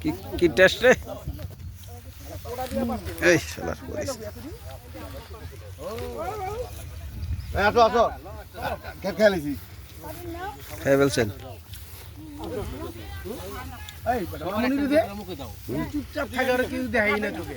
কি কি টেস্ট রে? এই শালার করিস আসো আসো। খেয়ালিছি খাই বলছেন চুপচাপ থাকে ওরা কেউ দেখাই না তোকে।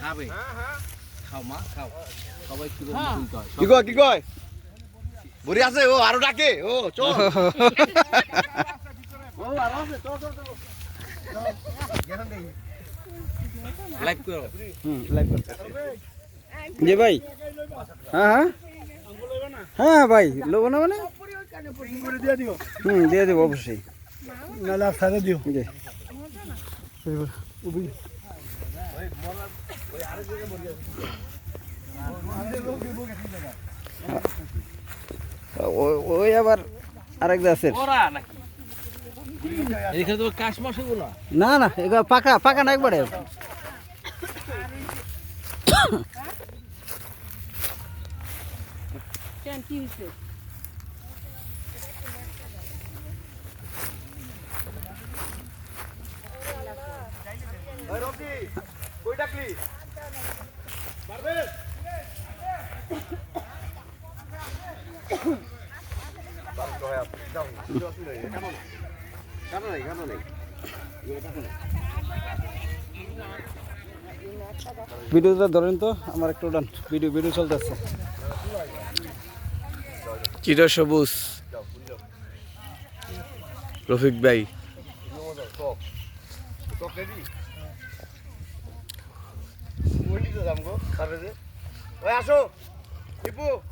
খাবে। খাও মা খাও। সবাই হয়। কি কয় কি কয়? বুড়ি আছে ও আরও ডাকে ও চল। লাইভ করো। হুম লাইক করতে জি ভাই হ্যাঁ হ্যাঁ? হ্যাঁ ভাই লোবো না মানে? হুম দিয়ে দেবো অবশ্যই। নাহলে আর সাথে দিও। জি ও- ওই আবার আরেক গাছের না না এগুলো পাকা পাকা না একবারে। কই ডাকলি ভিডিওটা ধরেন তো আমার একটু ডান ভিডিও ভিডিও চলতেছে। চির সবুজ। রফিক ভাই। ওই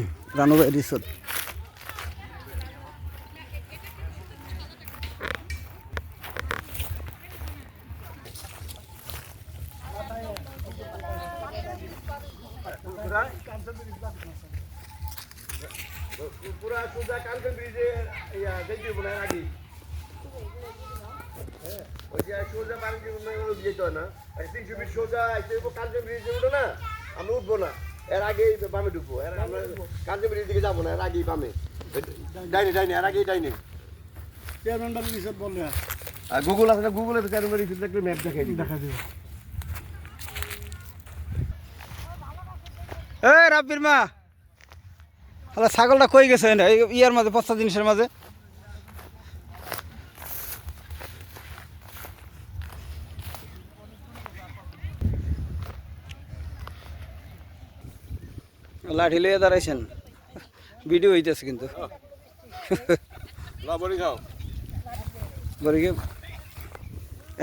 রানুবাই রিসোর্ট পুরা সোজা কালকের ব্রিজে ইয়া দেখবি মনে হয় আগে হ্যাঁ, ওই যে সোজা পানি যেতে হয় না তিনশো ফিট সোজা এসে কালকের ব্রিজে উঠো না আমরা উঠবো না এর আগেই বামে ঢুকবো এর আমরা দিকে যাব না এর আগেই বামে। ডাইনে ডাইনে এর আগেই ডাইনে। আর গুগল আছে না? গুগলে তো চেয়ারম্যান রিসোর্ট দেখলে ম্যাপ দেখাই দিই দেখা দিও এই রাব্বির মা। ছাগলটা কই গেছে? এই ইয়ার মাঝে পাঁচটা জিনিসের মাঝে। লাঠি লইয়া দাঁড়াইছেন। ভিডিও হইতেছে কিন্তু।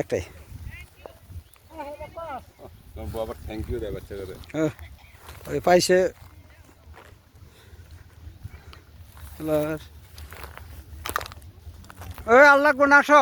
একটাই। ওই পাইছে। আল্লাহ কোন আসো